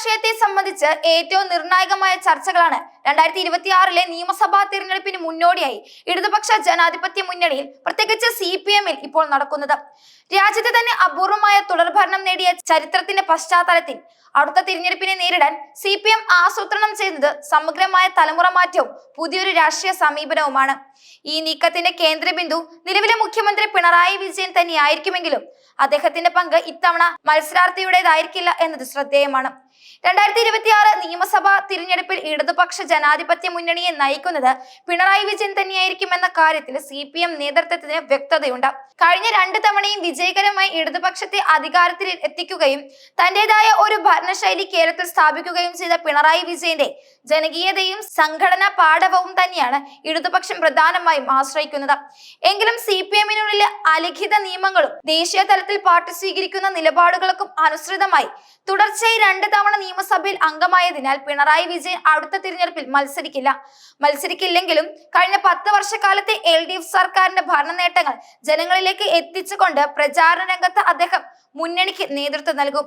രാഷ്ട്രീയത്തെ സംബന്ധിച്ച് ഏറ്റവും നിർണായകമായ ചർച്ചകളാണ് രണ്ടായിരത്തി ഇരുപത്തി ആറിലെ നിയമസഭാ തിരഞ്ഞെടുപ്പിന് മുന്നോടിയായി. ഇടതുപക്ഷ ജനാധിപത്യ മുന്നണിയിൽ പ്രത്യേകിച്ച് സി പി എമ്മിൽ ഇപ്പോൾ നടക്കുന്നത്. രാജ്യത്തെ തന്നെ അപൂർവമായ തുടർഭരണം നേടിയ ചരിത്രത്തിന്റെ പശ്ചാത്തലത്തിൽ അടുത്ത തിരഞ്ഞെടുപ്പിനെ നേരിടാൻ സി പി എം ആസൂത്രണം ചെയ്യുന്നത് സമഗ്രമായ തലമുറ മാറ്റവും പുതിയൊരു രാഷ്ട്രീയ സമീപനവുമാണ്. ഈ നീക്കത്തിന്റെ കേന്ദ്രബിന്ദു നിലവിലെ മുഖ്യമന്ത്രി പിണറായി വിജയൻ തന്നെയായിരിക്കുമെങ്കിലും അദ്ദേഹത്തിന്റെ പങ്ക് ഇത്തവണ മത്സരാർത്ഥിയുടേതായിരിക്കില്ല എന്നത് ശ്രദ്ധേയമാണ്. രണ്ടായിരത്തി ഇരുപത്തിയാറ് നിയമസഭാ തിരഞ്ഞെടുപ്പിൽ ഇടതുപക്ഷ ജനാധിപത്യ മുന്നണിയെ നയിക്കുന്നത് പിണറായി വിജയൻ തന്നെയായിരിക്കും എന്ന കാര്യത്തിൽ സി പി എം നേതൃത്വത്തിന് വ്യക്തതയുണ്ട്. കഴിഞ്ഞ രണ്ട് തവണയും വിജയകരമായി ഇടതുപക്ഷത്തെ അധികാരത്തിൽ എത്തിക്കുകയും തന്റേതായ ഒരു ഭരണശൈലി കേരളത്തിൽ സ്ഥാപിക്കുകയും ചെയ്ത പിണറായി വിജയന്റെ ജനകീയതയും സംഘടനാ പാഠവും തന്നെയാണ് ഇടതുപക്ഷം പ്രധാനമായും ആശ്രയിക്കുന്നത്. എങ്കിലും സി പി എമ്മിനുള്ളിലെ അലിഖിത നിയമങ്ങളും ദേശീയ തലത്തിൽ പാർട്ടി സ്വീകരിക്കുന്ന നിലപാടുകൾക്കും അനുസൃതമായി തുടർച്ചയായി രണ്ട് തവണ നിയമസഭയിൽ അംഗമായതിനാൽ പിണറായി വിജയൻ അടുത്ത തിരഞ്ഞെടുപ്പിൽ മത്സരിക്കില്ല. മത്സരിക്കില്ലെങ്കിലും കഴിഞ്ഞ പത്ത് വർഷക്കാലത്തെ എൽ ഡി എഫ് സർക്കാരിന്റെ ഭരണ നേട്ടങ്ങൾ ജനങ്ങളിലേക്ക് എത്തിച്ചുകൊണ്ട് പ്രചാരണ രംഗത്ത് അദ്ദേഹം മുന്നണിക്ക് നേതൃത്വം നൽകും.